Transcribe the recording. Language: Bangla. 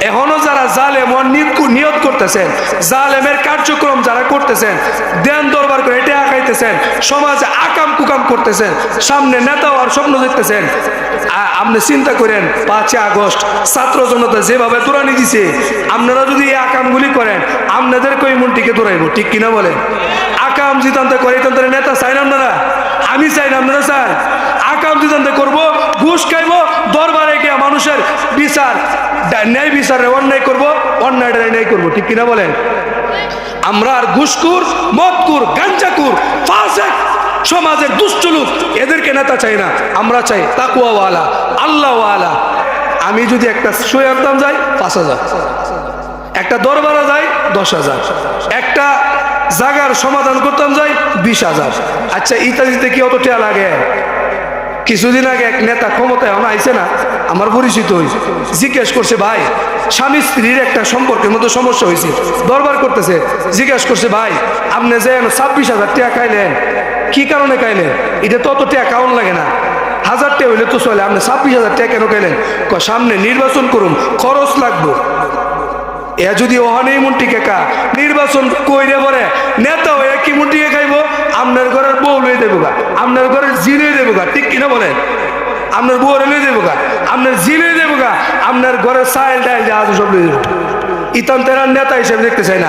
এখনও যারা জালেম নিয়ত- করতেছেন। জালেমের কার্যক্রম যারা করতেছেন, দেন দরবার করে এটা আঁকাইতেছেন সমাজে আকাম কুকাম করতেছেন, সামনে নেতা হওয়ার স্বপ্ন দেখতেছেন। আপনি চিন্তা করেন, পাঁচই আগস্ট, ছাত্র জনতা যেভাবে দৌড়ানি দিছে, আপনারা যদি এই আকামগুলি করেন, আপনাদের কই মনটিকে দৌড়াইব, ঠিক কিনা বলেন? আকাম জিতান্তে করে নেতা চাই না আপনারা? আমি চাই না আপনারা চান আকাম জিতান্তে করব ন্যায় বিচারে অন্যায় করব অন্যায়টা ন্যায় করব, ঠিক কিনা বলেন? আমরা আর ঘুষকুর মদকুর গাঞ্জাকুর ফাসেক সমাজের দুষ্ট লোক, এদেরকে নেতা চাই না, আমরা চাই তাকুয়াওয়ালা, আল্লাহওয়ালা। আমি যদি একটা সই আনতাম যাই, পাঁচ হাজার। একটা দরবারা যাই, দশ হাজার। একটা জাগার সমাধান করতাম যাই, বিশ হাজার। আচ্ছা ইত্যাদিতে কি অত টেয়া লাগে? কিছুদিন আগে এক নেতা ক্ষমতায় এখন আইছে না? আমার পরিচিত হয়েছে জিজ্ঞেস করছে, ভাই, স্বামী স্ত্রীর একটা সম্পর্কের মধ্যে সমস্যা হয়েছে দরবার করতেছে, জিজ্ঞেস করছে, ভাই, আপনি যে ছাব্বিশ হাজার টাকা খাইলেন, কি কারণে খাইলেন? এটা তত টাকা কাউন লাগে না। হাজার টাকা হইলে তো চলে, আপনি ছাব্বিশ হাজার টাকা কেন খাইলেন? সামনে নির্বাচন করুন, খরচ লাগবো। এ যদি ওহানেই মুন্টিকে কেকা, নির্বাচন কইরে পরে নেতা হয়ে কি মুন্টিকে খাইব আপনার ঘরের বউ লয়ে দেবো গা, আপনার ঘরের জিনে দেবো গা, ঠিক কিনা বলেন? আপনার বউ লই দেবো গা, আপনার জিনে দেবো গা, আপনার ঘরের সাইল টাইল যা আছে সব লই দেবো ইতান তেরার নেতা হিসেবে দেখতে চাই না।